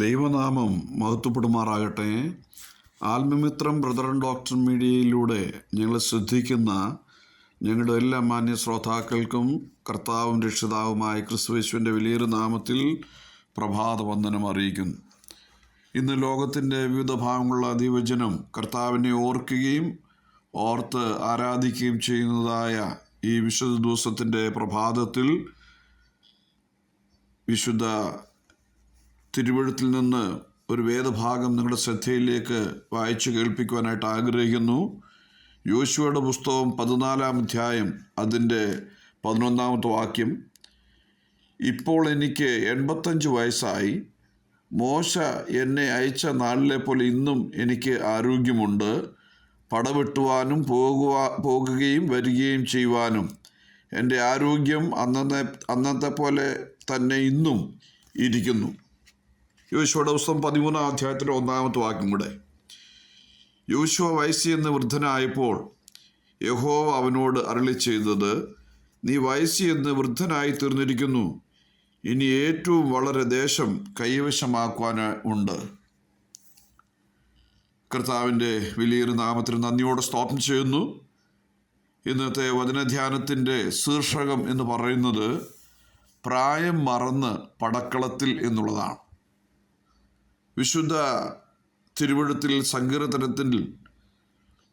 ദൈവനാമം മഹത്വപ്പെടുമാറാകട്ടെ. ആത്മമിത്രം ബ്രദർ ആൻഡ് ഡോക്ടർ മീഡിയയിലൂടെ ഞങ്ങൾ ശ്രദ്ധിക്കുന്ന ഞങ്ങളുടെ എല്ലാ മാന്യ ശ്രോതാക്കൾക്കും കർത്താവും രക്ഷിതാവുമായ ക്രിസ്തുവേശുവിന്റെ വലിയൊരു നാമത്തിൽ പ്രഭാത വന്ദനം അറിയിക്കുന്നു. ഇന്ന് ലോകത്തിന്റെ വിവിധ ഭാഗങ്ങളുള്ള അതിവചനം കർത്താവിനെ ഓർക്കുകയും ഓർത്ത് ആരാധിക്കുകയും ചെയ്യുന്നതായ ഈ വിശുദ്ധ ദിവസത്തിന്റെ പ്രഭാതത്തിൽ വിശുദ്ധ തിരുവഴുത്തിൽ നിന്ന് ഒരു വേദഭാഗം നിങ്ങളുടെ ശ്രദ്ധയിലേക്ക് വായിച്ചു കേൾപ്പിക്കുവാനായിട്ട് ആഗ്രഹിക്കുന്നു. യോശുവയുടെ പുസ്തകം പതിനാലാം അധ്യായം അതിന്റെ പതിനൊന്നാമത്തെ വാക്യം. ഇപ്പോൾ എനിക്ക് എൺപത്തഞ്ച് വയസ്സായി. മോശ എന്നെ അയച്ച നാളിലെ പോലെ ഇന്നും എനിക്ക് ആരോഗ്യമുണ്ട്. പടവെട്ടുവാനും പോകുവാ പോകുകയും വരികയും ചെയ്യുവാനും. എന്റെ ആരോഗ്യം അന്നത്തെ അന്നത്തെ പോലെ തന്നെ ഇന്നും ഇരിക്കുന്നു. യോശുവയുടെ പുസ്തകം പതിമൂന്നാം അധ്യായത്തിന്റെ ഒന്നാമത്തെ വാക്യം കൂടെ. യോശുവ വയസ്സി എന്ന് വൃദ്ധനായപ്പോൾ യഹോവ അവനോട് അരളി ചെയ്തത് നീ വയസ്സി എന്ന് വൃദ്ധനായി തീർന്നിരിക്കുന്നു. ഇനി ഏറ്റവും വളരെ ദേശം കൈവശമാക്കുവാൻ ഉണ്ട്. കർത്താവിന്റെ വലിയൊരു നാമത്തിന് നന്ദിയോടെ സ്തോത്രം ചെയ്യുന്നു. ഇന്നത്തെ വചനധ്യാനത്തിന്റെ ശീർഷകം എന്ന് പറയുന്നത് പ്രായം മറന്ന് പടക്കളത്തിൽ എന്നുള്ളതാണ്. വിശുദ്ധ തിരുവഴുത്തിൽ സങ്കീർത്തനത്തിൽ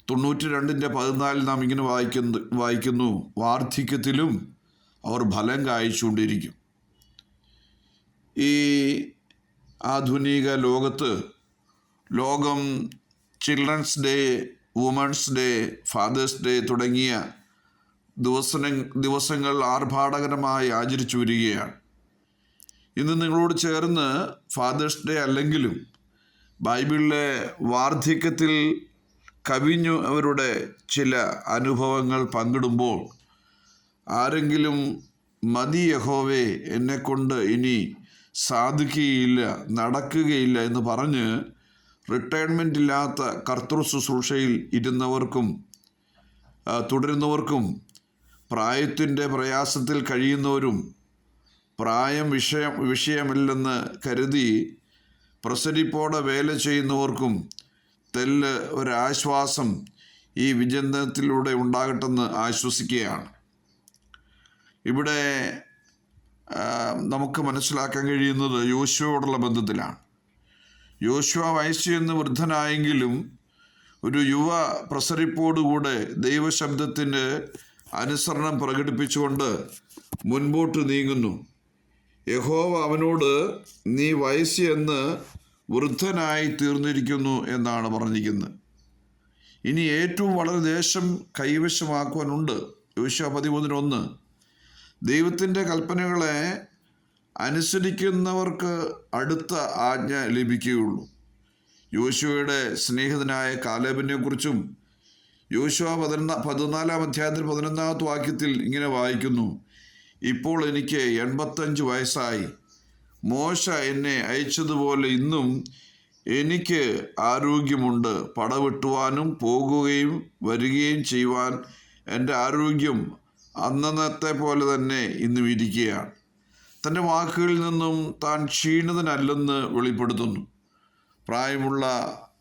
തൊണ്ണൂറ്റി രണ്ടിന്റെ പതിനാലിൽ നാം ഇങ്ങനെ വായിക്കുന്നു വായിക്കുന്നു വാർദ്ധക്യത്തിലും അവർ ഫലം കായ്ച്ചുകൊണ്ടിരിക്കും. ഈ ആധുനിക ലോകത്ത് ലോകം children's day women's day father's day തുടങ്ങിയ ദിവസ ദിവസങ്ങൾ ആർഭാടകരമായി ആചരിച്ചു വരികയാണ്. ഇന്ന് നിങ്ങളോട് ചേർന്ന് ഫാദേഴ്സ് ഡേ അല്ലെങ്കിലും ബൈബിളിലെ വാർദ്ധക്യത്തിൽ കവിഞ്ഞു അവരുടെ ചില അനുഭവങ്ങൾ പങ്കിടുമ്പോൾ ആരെങ്കിലും മതി യഹോവേ എന്നെക്കൊണ്ട് ഇനി സാധിക്കുകയില്ല നടക്കുകയില്ല എന്ന് പറഞ്ഞ് റിട്ടയർമെന്റ് ഇല്ലാത്ത കർത്തൃ ശുശ്രൂഷയിൽ ഇരുന്നവർക്കും തുടരുന്നവർക്കും പ്രായത്തിന്റെ പ്രയാസത്തിൽ കഴിയുന്നവരും പ്രായം വിഷയം വിഷയമല്ലെന്ന് കരുതി പ്രസരിപ്പോടെ വേല ചെയ്യുന്നവർക്കും തെല്ല് ഒരാശ്വാസം ഈ വിചിന്തനത്തിലൂടെ ഉണ്ടാകട്ടെന്ന് ആശ്വസിക്കുകയാണ്. ഇവിടെ നമുക്ക് മനസ്സിലാക്കാൻ കഴിയുന്നത് യോശുവയോടുള്ള ബന്ധത്തിലാണ്. യോശുവ വയസ്സ് എന്ന് വൃദ്ധനായെങ്കിലും ഒരു യുവ പ്രസരിപ്പോടുകൂടെ ദൈവശബ്ദത്തിന്റെ അനുസരണം പ്രകടിപ്പിച്ചുകൊണ്ട് മുൻപോട്ട് നീങ്ങുന്നു. യഹോവ അവനോട് നീ വയസ്സ് എന്ന് വൃദ്ധനായി തീർന്നിരിക്കുന്നു എന്നാണ് പറഞ്ഞിരിക്കുന്നത്. ഇനി ഏറ്റവും വളരെ ദേശം കൈവശമാക്കുവാനുണ്ട്. യോശ പതിമൂന്നിനൊന്ന് ദൈവത്തിന്റെ കൽപ്പനകളെ അനുസരിക്കുന്നവർക്ക് അടുത്ത ആജ്ഞ ലഭിക്കുകയുള്ളൂ. യോശുവയുടെ സ്നേഹിതനായ കാലേബിനെ കുറിച്ചും യോശുവ പതിനൊന്ന പതിനാലാം അധ്യായത്തിൽ പതിനൊന്നാമത്തെ വാക്യത്തിൽ ഇങ്ങനെ വായിക്കുന്നു ഇപ്പോൾ എനിക്ക് എൺപത്തഞ്ച് വയസ്സായി. മോശ എന്നെ അയച്ചതുപോലെ ഇന്നും എനിക്ക് ആരോഗ്യമുണ്ട്. പടവെട്ടുവാനും പോകുകയും വരികയും ചെയ്യുവാൻ എന്റെ ആരോഗ്യം അന്നത്തെ പോലെ തന്നെ ഇന്നും ഇരിക്കുകയാണ്. തന്റെ വാക്കുകളിൽ നിന്നും താൻ ക്ഷീണിതനല്ലെന്ന് വെളിപ്പെടുത്തുന്നു. പ്രായമുള്ള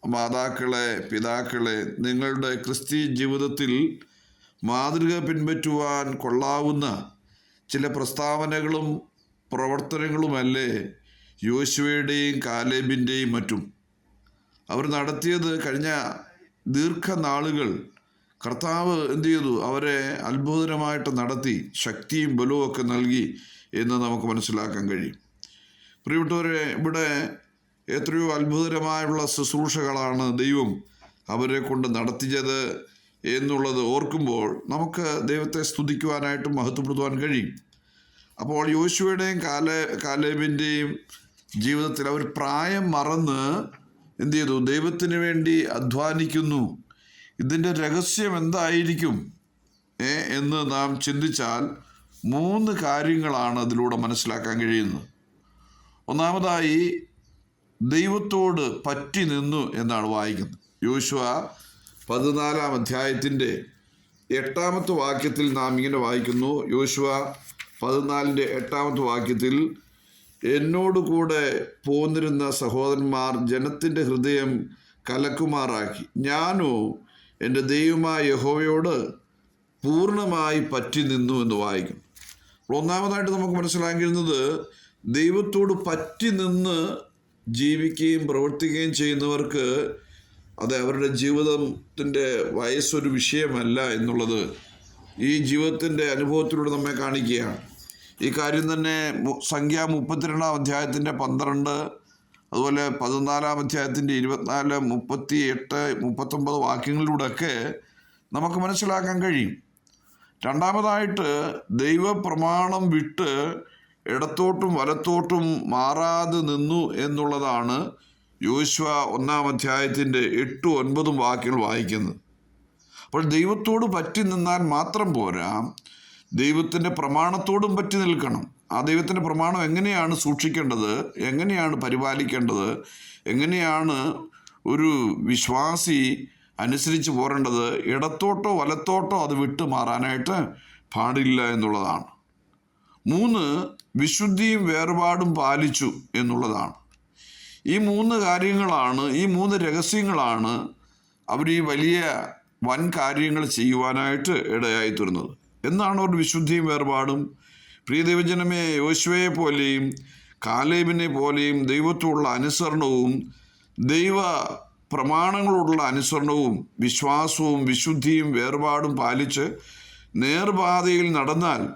മാതാക്കളെ പിതാക്കളെ നിങ്ങളുടെ ക്രിസ്ത്യൻ ജീവിതത്തിൽ മാതൃക പിൻപറ്റുവാൻ കൊള്ളാവുന്ന ചില പ്രസ്താവനകളും പ്രവർത്തനങ്ങളുമല്ലേ യോശുവയുടെയും കാലേബിന്റെയും മറ്റും. അവർ നടത്തിയത് കഴിഞ്ഞ ദീർഘനാളുകൾ കർത്താവ് എന്തു ചെയ്തു? അവരെ അത്ഭുതകരമായിട്ട് നടത്തി ശക്തിയും ബലവും ഒക്കെ നൽകി എന്ന് നമുക്ക് മനസ്സിലാക്കാൻ കഴിയും. പ്രിയപ്പെട്ടവരെ ഇവിടെ എത്രയോ അത്ഭുതകരമായുള്ള ശുശ്രൂഷകളാണ് ദൈവം അവരെ കൊണ്ട് നടത്തിയത് എന്നുള്ളത് ഓർക്കുമ്പോൾ നമുക്ക് ദൈവത്തെ സ്തുതിക്കുവാനായിട്ടും മഹത്വപ്പെടുത്തുവാൻ കഴിയും. അപ്പോൾ യോശുവയുടെയും കാല കാലേബിന്റെയും ജീവിതത്തിൽ അവർ പ്രായം മറന്ന് എന്ത് ചെയ്തു? ദൈവത്തിന് വേണ്ടി അധ്വാനിക്കുന്നു. ഇതിന്റെ രഹസ്യം എന്തായിരിക്കും? ഏ എന്ന് നാം ചിന്തിച്ചാൽ മൂന്ന് കാര്യങ്ങളാണ് അതിലൂടെ മനസ്സിലാക്കാൻ കഴിയുന്നത്. ഒന്നാമതായി ദൈവത്തോട് പറ്റി നിന്നു എന്നാണ് വായിക്കുന്നത്. യോശുവ പതിനാലാം അധ്യായത്തിന്റെ എട്ടാമത്തെ വാക്യത്തിൽ നാം ഇങ്ങനെ വായിക്കുന്നു. യോശുവ പതിനാലിന്റെ എട്ടാമത്തെ വാക്യത്തിൽ എന്നോട് കൂടെ പോന്നിരുന്ന സഹോദരന്മാർ ജനത്തിന്റെ ഹൃദയം കലക്കുമാറാക്കി. ഞാനോ എന്റെ ദൈവമായ യഹോവയോട് പൂർണമായി പറ്റി നിന്നു എന്ന് വായിക്കും ഒന്നാമതായിട്ട് നമുക്ക് മനസ്സിലാക്കിയിരുന്നത് ദൈവത്തോട് പറ്റി നിന്ന് ജീവിക്കുകയും പ്രവർത്തിക്കുകയും ചെയ്യുന്നവർക്ക് അത് അവരുടെ ജീവിതത്തിന്റെ വയസ്സൊരു വിഷയമല്ല എന്നുള്ളത് ഈ ജീവിതത്തിന്റെ അനുഭവത്തിലൂടെ നമ്മെ കാണിക്കുകയാണ്. ഈ കാര്യം തന്നെ സംഖ്യ മുപ്പത്തിരണ്ടാം അധ്യായത്തിന്റെ പന്ത്രണ്ട് അതുപോലെ പതിനാലാം അധ്യായത്തിന്റെ ഇരുപത്തിനാല് മുപ്പത്തി എട്ട് മുപ്പത്തൊമ്പത് വാക്യങ്ങളിലൂടെയൊക്കെ നമുക്ക് മനസ്സിലാക്കാൻ കഴിയും. രണ്ടാമതായിട്ട് ദൈവപ്രമാണം വിട്ട് ഇടത്തോട്ടും വലത്തോട്ടും മാറാതെ നിന്നു എന്നുള്ളതാണ് യോശുവ ഒന്നാം അധ്യായത്തിന്റെ എട്ടും ഒൻപതും വാക്യങ്ങൾ വായിക്കുന്നത്. അപ്പോൾ ദൈവത്തോട് പറ്റി നിന്നാൽ മാത്രം പോരാ. ദൈവത്തിന്റെ പ്രമാണത്തോടും പറ്റി നിൽക്കണം. ആ ദൈവത്തിന്റെ പ്രമാണം എങ്ങനെയാണ് സൂക്ഷിക്കേണ്ടത്? എങ്ങനെയാണ് പരിപാലിക്കേണ്ടത്? എങ്ങനെയാണ് ഒരു വിശ്വാസി അനുസരിച്ച് പോരേണ്ടത്? ഇടത്തോട്ടോ വലത്തോട്ടോ അത് വിട്ടു മാറാനായിട്ട് പാടില്ല എന്നുള്ളതാണ്. മൂന്ന് വിശുദ്ധിയും വേർപാടും പാലിച്ചു എന്നുള്ളതാണ്. ഈ മൂന്ന് കാര്യങ്ങളാണ് ഈ മൂന്ന് രഹസ്യങ്ങളാണ് അവർ ഈ വലിയ വൻ കാര്യങ്ങൾ ചെയ്യുവാനായിട്ട് ഇടയായി തീർന്നത് എന്നാണ് അവരുടെ വിശുദ്ധിയും വേർപാടും. പ്രിയ ദൈവജനമേ യോശുവയെ പോലെയും കാലേബിനെ പോലെയും ദൈവത്തോടുള്ള അനുസരണവും ദൈവ പ്രമാണങ്ങളോടുള്ള അനുസരണവും വിശ്വാസവും വിശുദ്ധിയും വേർപാടും പാലിച്ച് നേർപാതയിൽ നടന്നാൽ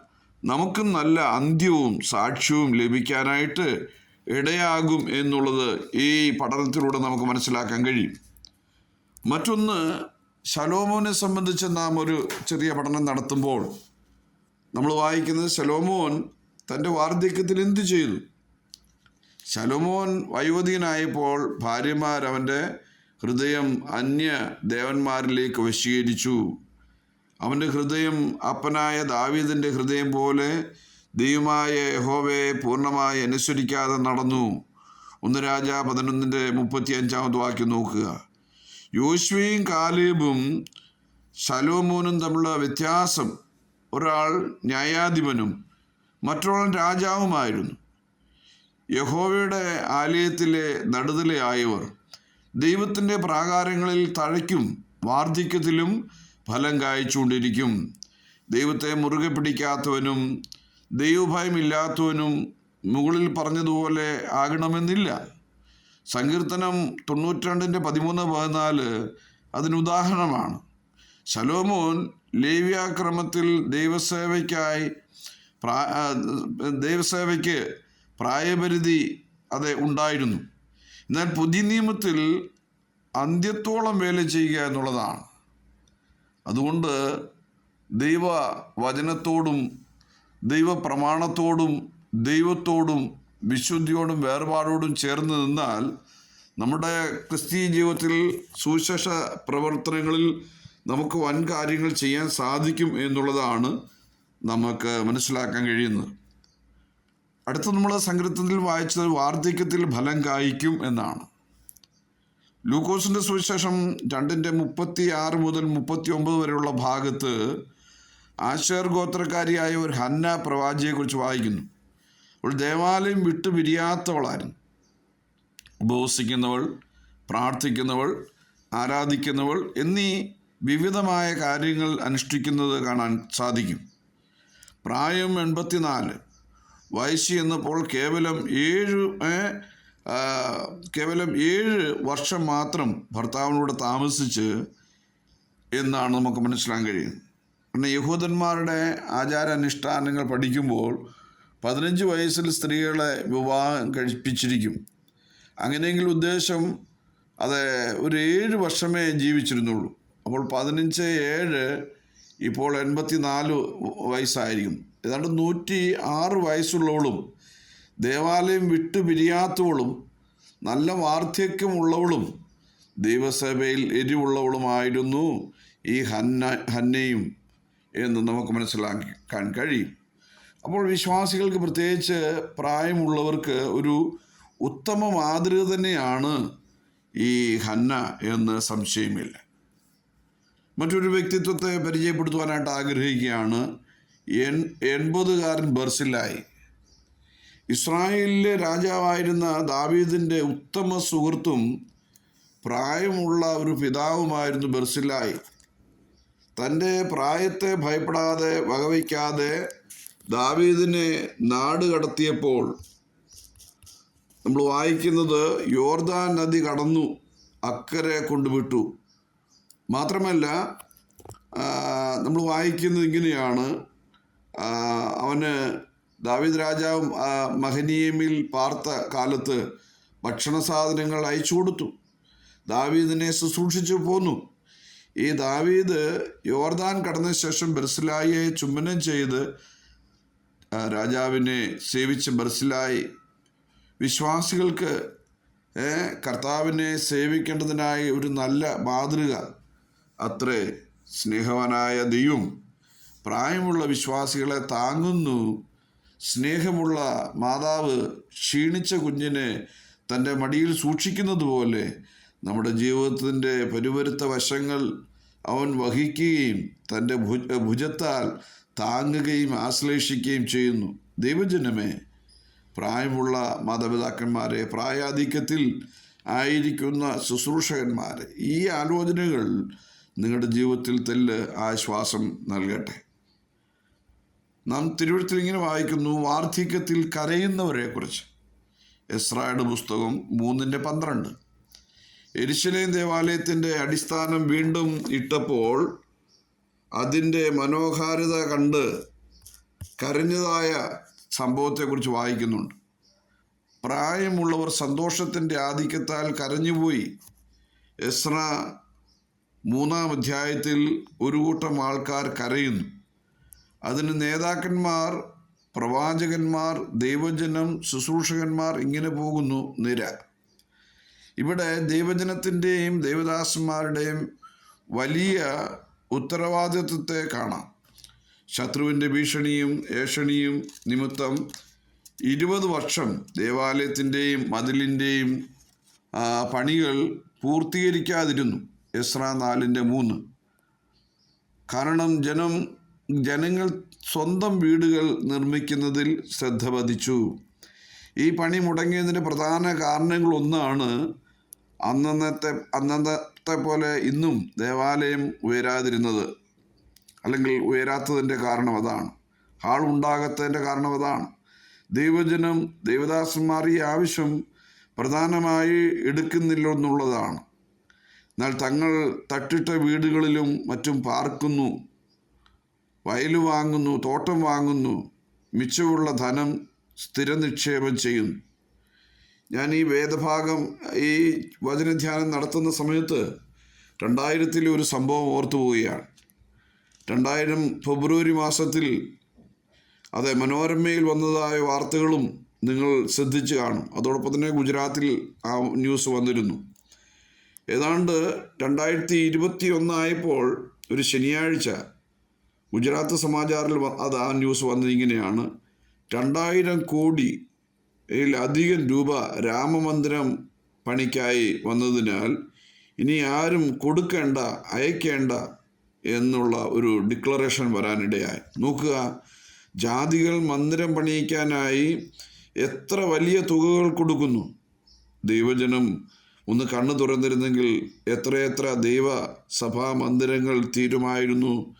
നമുക്കും നല്ല അന്ത്യവും സാക്ഷ്യവും ലഭിക്കാനായിട്ട് ഇടയാകും എന്നുള്ളത് ഈ പഠനത്തിലൂടെ നമുക്ക് മനസ്സിലാക്കാൻ കഴിയും. മറ്റൊന്ന് ശലോമോനെ സംബന്ധിച്ച് നാം ഒരു ചെറിയ പഠനം നടത്തുമ്പോൾ നമ്മൾ വായിക്കുന്നത് ശലോമോൻ തന്റെ വാർദ്ധക്യത്തിൽ എന്തു ചെയ്തു? ശലോമോൻ വയോധികനായപ്പോൾ ഭാര്യമാർ അവന്റെ ഹൃദയം അന്യ ദേവന്മാരിലേക്ക് വശീകരിച്ചു. അവന്റെ ഹൃദയം അപ്പനായ ദാവീദിന്റെ ഹൃദയം പോലെ ദൈവമായ യഹോവയെ പൂർണമായി അനുസരിക്കാതെ നടന്നു. ഒന്ന് രാജ പതിനൊന്നിന്റെ മുപ്പത്തി അഞ്ചാമത് വാക്യം നോക്കുക. യോശുവയും കാലേബും ശലോമോനും തമ്മിലുള്ള വ്യത്യാസം. ഒരാൾ ന്യായാധിപനും മറ്റൊരാൾ രാജാവുമായിരുന്നു. യഹോവയുടെ ആലയത്തിലെ നടുതലയായവർ ദൈവത്തിന്റെ പ്രാകാരങ്ങളിൽ തഴയ്ക്കും വാർദ്ധക്യത്തിലും ഫലം കായ്ച്ചുകൊണ്ടിരിക്കും. ദൈവത്തെ മുറുകെ പിടിക്കാത്തവനും ദൈവഭയമില്ലാത്തവനും മുകളിൽ പറഞ്ഞതുപോലെ ആകണമെന്നില്ല. സങ്കീർത്തനം തൊണ്ണൂറ്റിരണ്ടിന്റെ പതിമൂന്ന് പതിനാല് അതിനുദാഹരണമാണ് ശലോമോൻ ലേവ്യാക്രമത്തിൽ ദൈവസേവയ്ക്കായി ദൈവസേവയ്ക്ക് പ്രായപരിധി അത് ഉണ്ടായിരുന്നു. എന്നാൽ പുതിയ നിയമത്തിൽ അന്ത്യത്തോളം വേല ചെയ്യുക എന്നുള്ളതാണ്. അതുകൊണ്ട് ദൈവ വചനത്തോടും ദൈവ പ്രമാണത്തോടും ദൈവത്തോടും വിശുദ്ധിയോടും വേർപാടോടും ചേർന്ന് നിന്നാൽ നമ്മുടെ ക്രിസ്തീയ ജീവിതത്തിൽ സുവിശേഷ പ്രവർത്തനങ്ങളിൽ നമുക്ക് വൻ കാര്യങ്ങൾ ചെയ്യാൻ സാധിക്കും എന്നുള്ളതാണ് നമുക്ക് മനസ്സിലാക്കാൻ കഴിയുന്നത്. അടുത്ത നമ്മൾ സങ്കീർത്തനത്തിൽ വായിച്ചത് വാർദ്ധക്യത്തിൽ ഫലം കായ്ക്കും എന്നാണ്. ലൂക്കോസിന്റെ സുവിശേഷം രണ്ടിന്റെ മുപ്പത്തി ആറ് മുതൽ മുപ്പത്തി ഒമ്പത് വരെയുള്ള ഭാഗത്ത് ആശേർ ഗോത്രക്കാരിയായ ഒരു ഹന്ന പ്രവാചിയെക്കുറിച്ച് വായിക്കുന്നു. അവൾ ദേവാലയം വിട്ടു പിരിയാത്തവളായിരുന്നു. ഉപവസിക്കുന്നവൾ പ്രാർത്ഥിക്കുന്നവൾ ആരാധിക്കുന്നവൾ എന്നീ വിവിധമായ കാര്യങ്ങൾ അനുഷ്ഠിക്കുന്നത് കാണാൻ സാധിക്കും. പ്രായം എൺപത്തിനാല്. വയസ്സ് എന്നപ്പോൾ കേവലം ഏഴ് കേവലം ഏഴ് വർഷം മാത്രം ഭർത്താവിനോട് താമസിച്ച് എന്നാണ് നമുക്ക് മനസ്സിലാക്കാൻ കഴിയുന്നത്. പിന്നെ യഹൂദന്മാരുടെ ആചാരാനുഷ്ഠാനങ്ങൾ പഠിക്കുമ്പോൾ പതിനഞ്ച് വയസ്സിൽ സ്ത്രീകളെ വിവാഹം കഴിപ്പിച്ചിരിക്കും. അങ്ങനെയെങ്കിൽ ഉദ്ദേശം അത് ഒരു ഏഴ് വർഷമേ ജീവിച്ചിരുന്നുള്ളൂ. അപ്പോൾ പതിനഞ്ച് ഏഴ് ഇപ്പോൾ എൺപത്തി നാല് വയസ്സായിരിക്കും. ഏതാണ്ട് നൂറ്റി ആറ് വയസ്സുള്ളവളും ദേവാലയം വിട്ടു പിരിയാത്തവളും നല്ല വാർദ്ധക്യമുള്ളവളും ദൈവസഭയിൽ എരിവുള്ളവളുമായിരുന്നു ഈ ഹന്ന ഹന്നയും എന്ന് നമുക്ക് മനസ്സിലാക്കാൻ കഴിയും. അപ്പോൾ വിശ്വാസികൾക്ക് പ്രത്യേകിച്ച് പ്രായമുള്ളവർക്ക് ഒരു ഉത്തമ മാതൃക തന്നെയാണ് ഈ ഹന്ന എന്ന് സംശയമില്ല. മറ്റൊരു വ്യക്തിത്വത്തെ പരിചയപ്പെടുത്തുവാനായിട്ട് ആഗ്രഹിക്കുകയാണ് എൺ എൺപതുകാരൻ ബർസിലായി ഇസ്രായേലിലെ രാജാവായിരുന്ന ദാവീദിന്റെ ഉത്തമ സുഹൃത്തും പ്രായമുള്ള ഒരു പിതാവുമായിരുന്നു ബർസിലായി തന്റെ പ്രായത്തെ ഭയപ്പെടാതെ വകവയ്ക്കാതെ ദാവീദിനെ നാട് കടത്തിയപ്പോൾ നമ്മൾ വായിക്കുന്നത് യോർദാൻ നദി കടന്നു അക്കരെ കൊണ്ടുവിട്ടു. മാത്രമല്ല നമ്മൾ വായിക്കുന്നത് ഇങ്ങനെയാണ്. അവന് ദാവീദ് രാജാവ് മഹനീയമിൽ പാർത്ത കാലത്ത് ഭക്ഷണ സാധനങ്ങൾ അയച്ചു കൊടുത്തു. ദാവീദിനെ ശുശ്രൂഷിച്ചു പോന്നു. ഈ ദാവീദ് യോർദാൻ കടന്ന ശേഷം ബർസിലായിയെ ചുംബനം ചെയ്ത് രാജാവിനെ സേവിച്ച് ബർസിലായി വിശ്വാസികൾക്ക് കർത്താവിനെ സേവിക്കേണ്ടതിനായി ഒരു നല്ല മാതൃക. അത്രേ സ്നേഹവാനായ ദൈവം പ്രായമുള്ള വിശ്വാസികളെ താങ്ങുന്നു. സ്നേഹമുള്ള മാതാവ് ക്ഷീണിച്ച കുഞ്ഞിനെ തന്റെ മടിയിൽ സൂക്ഷിക്കുന്നത് പോലെ നമ്മുടെ ജീവിതത്തിന്റെ പരിവരുത്ത വശങ്ങൾ അവൻ വഹിക്കുകയും തന്റെ ഭുജ ഭുജത്താൽ താങ്ങുകയും ആശ്ലേഷിക്കുകയും ചെയ്യുന്നു. ദൈവജനമേ പ്രായമുള്ള മാതാപിതാക്കന്മാരെ പ്രായാധിക്യത്തിൽ ആയിരിക്കുന്ന ശുശ്രൂഷകന്മാരെ ഈ ആലോചനകൾ നിങ്ങളുടെ ജീവിതത്തിൽ തെല്ല് ആശ്വാസം നൽകട്ടെ. നാം തിരുവഴുത്തിൽ ഇങ്ങനെ വായിക്കുന്നു വാർദ്ധക്യത്തിൽ കരയുന്നവരെ കുറിച്ച് എസ്രായുടെ പുസ്തകം മൂന്നിന്റെ പന്ത്രണ്ട്. എരിശിലേം ദേവാലയത്തിന്റെ അടിസ്ഥാനം വീണ്ടും ഇട്ടപ്പോൾ അതിന്റെ മനോഹാരിത കണ്ട് കരഞ്ഞതായ സംഭവത്തെക്കുറിച്ച് വായിക്കുന്നുണ്ട്. പ്രായമുള്ളവർ സന്തോഷത്തിന്റെ ആധിക്യത്താൽ കരഞ്ഞുപോയി. എസ്ര മൂന്നാം അധ്യായത്തിൽ ഒരു കൂട്ടം ആൾക്കാർ കരയുന്നു. അതിന് നേതാക്കന്മാർ പ്രവാചകന്മാർ ദൈവജനം ശുശ്രൂഷകന്മാർ ഇങ്ങനെ പോകുന്നു നിര. ഇവിടെ ദൈവജനത്തിന്റെയും ദേവദാസന്മാരുടെയും വലിയ ഉത്തരവാദിത്വത്തെ കാണാം. ശത്രുവിന്റെ ഭീഷണിയും ഏഷണിയും നിമിത്തം ഇരുപത് വർഷം ദേവാലയത്തിന്റെയും മതിലിന്റെയും പണികൾ പൂർത്തീകരിക്കാതിരുന്നു. എസ്ര നാലിന്റെ മൂന്ന്. കാരണം ജനം ജനങ്ങൾ സ്വന്തം വീടുകൾ നിർമ്മിക്കുന്നതിൽ ശ്രദ്ധ പതിച്ചു ഈ പണി മുടങ്ങിയതിന്റെ പ്രധാന കാരണങ്ങളൊന്നാണ് അന്നന്നത്തെ അന്നന്നത്തെ പോലെ ഇന്നും ദേവാലയം ഉയരാതിരുന്നത് അല്ലെങ്കിൽ ഉയരാത്തതിന്റെ കാരണം അതാണ്. ഹാൾ ഉണ്ടാകാത്തതിന്റെ കാരണം അതാണ്. ദൈവജനം ദൈവദാസന്മാർ ഈ ആവശ്യം പ്രധാനമായി എടുക്കുന്നില്ല എന്നുള്ളതാണ് എന്നാൽ തങ്ങൾ തട്ടിട്ട വീടുകളിലും മറ്റും പാർക്കുന്നു വയൽ വാങ്ങുന്നു തോട്ടം വാങ്ങുന്നു മിച്ചമുള്ള ധനം സ്ഥിരനിക്ഷേപം ചെയ്യുന്നു. ഞാൻ ഈ വേദഭാഗം ഈ വചനധ്യാനം നടത്തുന്ന സമയത്ത് രണ്ടായിരത്തിൽ ഒരു സംഭവം ഓർത്തു പോവുകയാണ്. രണ്ടായിരം ഫെബ്രുവരി മാസത്തിൽ അതെ മനോരമയിൽ വന്നതായ വാർത്തകളും നിങ്ങൾ ശ്രദ്ധിച്ചു കാണും. അതോടൊപ്പം തന്നെ ഗുജറാത്തിൽ ആ ന്യൂസ് വന്നിരുന്നു. ഏതാണ്ട് രണ്ടായിരത്തി ഇരുപത്തി ഒന്നായപ്പോൾ ഒരു ശനിയാഴ്ച ഗുജറാത്ത് സമാചാറിൽ അത് ആ ന്യൂസ് വന്നത് ഇങ്ങനെയാണ് രണ്ടായിരം കോടി അധികം രൂപ രാമമന്ദിരം പണിക്കായി വന്നതിനാൽ ഇനി ആരും കൊടുക്കേണ്ട അയക്കേണ്ട എന്നുള്ള ഒരു ഡിക്ലറേഷൻ വരാനിടയായി. നോക്കുക ജാതികൾ മന്ദിരം പണിയിക്കാനായി എത്ര വലിയ തുകകൾ കൊടുക്കുന്നു. ദൈവജനം ഒന്ന് കണ്ണു തുറന്നിരുന്നെങ്കിൽ എത്രയെത്ര ദൈവ സഭാ മന്ദിരങ്ങൾ തീരുമായിരുന്നു.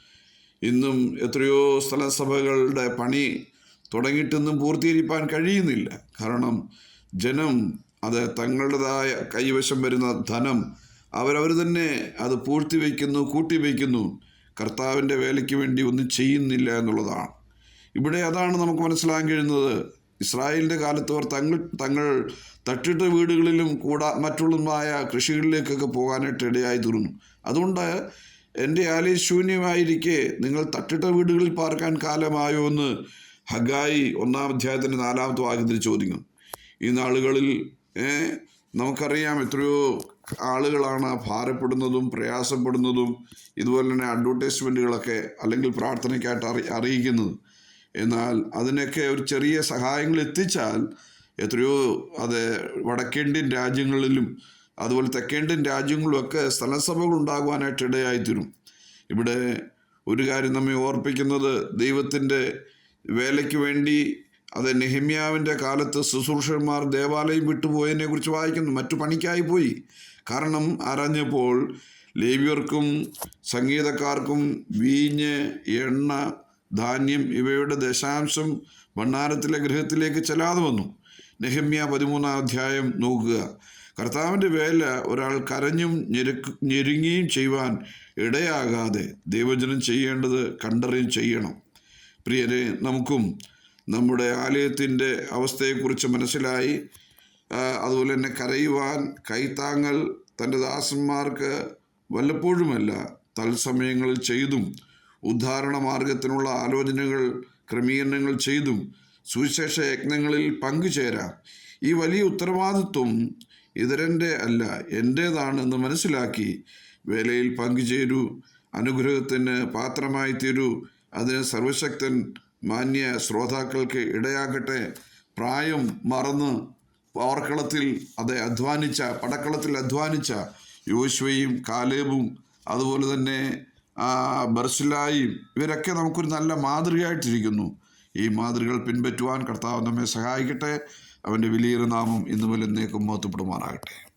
ഇന്നും എത്രയോ സ്ഥലസഭകളുടെ പണി തുടങ്ങിയിട്ടൊന്നും പൂർത്തീകരിപ്പാൻ കഴിയുന്നില്ല. കാരണം ജനം അത് തങ്ങളുടേതായ കൈവശം വരുന്ന ധനം അവരവർ തന്നെ അത് പൂഴ്ത്തിവെക്കുന്നു കൂട്ടിവെക്കുന്നു കർത്താവിന്റെ വേലയ്ക്ക് വേണ്ടി ഒന്നും ചെയ്യുന്നില്ല എന്നുള്ളതാണ്. ഇവിടെ അതാണ് നമുക്ക് മനസ്സിലാക്കാൻ കഴിയുന്നത്. ഇസ്രായേലിന്റെ കാലത്ത് അവർ തങ്ങൾ തങ്ങൾ തട്ടിട്ട വീടുകളിലും കൂടാ മറ്റുള്ളതുമായ കൃഷികളിലേക്കൊക്കെ പോകാനായിട്ട് ഇടയായി തീർന്നു അതുകൊണ്ട് എന്റെ ആലയ ശൂന്യമായിരിക്കെ നിങ്ങൾ തട്ടിട്ട വീടുകളിൽ പാർക്കാൻ കാലമായോ എന്ന് ഹഗായി ഒന്നാം അധ്യായത്തിന്റെ നാലാമത്തെ വാക്യത്തിൽ ചോദിക്കും ഈ നാളുകളിൽ നമുക്കറിയാം എത്രയോ ആളുകളാണ് ഭാരപ്പെടുന്നതും പ്രയാസപ്പെടുന്നതും ഇതുപോലെ തന്നെ അഡ്വർടൈസ്മെന്റുകളൊക്കെ അല്ലെങ്കിൽ പ്രാർത്ഥനയ്ക്കായിട്ട് അറി അറിയിക്കുന്നത്. എന്നാൽ അതിനൊക്കെ ഒരു ചെറിയ സഹായങ്ങൾ എത്തിച്ചാൽ എത്രയോ അത് വടക്കേന്ത്യൻ രാജ്യങ്ങളിലും അതുപോലെ തെക്കേന്ത്യൻ രാജ്യങ്ങളിലുമൊക്കെ സ്ഥലസഭകൾ ഉണ്ടാകുവാനായിട്ട് ഇടയായിത്തീരും. ഇവിടെ ഒരു കാര്യം നമ്മെ ഓർപ്പിക്കുന്നത് ദൈവത്തിന്റെ വേലയ്ക്ക് വേണ്ടി അത് നെഹിമ്യാവിന്റെ കാലത്ത് ശുശ്രൂഷന്മാർ ദേവാലയം വിട്ടുപോയതിനെ കുറിച്ച് വായിക്കുന്നു. മറ്റു പണിക്കായി പോയി. കാരണം അറിഞ്ഞപ്പോൾ ലേവ്യർക്കും സംഗീതക്കാർക്കും വീഞ്ഞ് എണ്ണ ധാന്യം ഇവയുടെ ദശാംശം ഭണ്ഡാരത്തിലെ ഗൃഹത്തിലേക്ക് ചെല്ലാതെ വന്നു. നെഹമ്യ പതിമൂന്നാം അധ്യായം നോക്കുക. കർത്താവിന്റെ വേല ഒരാൾ കരഞ്ഞും ഞെരുക്ക് ഞെരുങ്ങിയും ചെയ്യുവാൻ ഇടയാകാതെ ദൈവജനം ചെയ്യേണ്ടത് കണ്ടറിയും ചെയ്യണം. പ്രിയരെ നമുക്കും നമ്മുടെ ആലയത്തിന്റെ അവസ്ഥയെക്കുറിച്ച് മനസ്സിലായി. അതുപോലെ തന്നെ കരയുവാൻ കൈത്താങ്ങൽ തന്റെ ദാസന്മാർക്ക് വല്ലപ്പോഴുമല്ല തത്സമയങ്ങളിൽ ചെയ്തും ഉദ്ധാരണ മാർഗത്തിനുള്ള ആലോചനകൾ ക്രമീകരണങ്ങൾ ചെയ്തും സുവിശേഷ യജ്ഞങ്ങളിൽ പങ്കുചേരാം. ഈ വലിയ ഉത്തരവാദിത്വം ഇതരന്റെ അല്ല എന്റേതാണെന്ന് മനസ്സിലാക്കി വേലയിൽ പങ്കുചേരൂ അനുഗ്രഹത്തിന് പാത്രമായി തീരൂ അതിന് സർവശക്തൻ മാന്യ ശ്രോതാക്കൾക്ക് ഇടയാകട്ടെ. പ്രായം മറന്ന് പവർക്കളത്തിൽ അത് അധ്വാനിച്ച പടക്കളത്തിൽ അധ്വാനിച്ച യോശുവയും കാലേബും അതുപോലെ തന്നെ ബർസിലായും ഇവരൊക്കെ നമുക്കൊരു നല്ല മാതൃകയായിട്ടിരിക്കുന്നു. ഈ മാതൃകകൾ പിൻപറ്റുവാൻ കർത്താവ് നമ്മെ സഹായിക്കട്ടെ. അവന്റെ വലിയൊരു നാമം ഇന്നുമുതൽ എന്നേക്കും മഹത്വപ്പെടുമാറാകട്ടെ.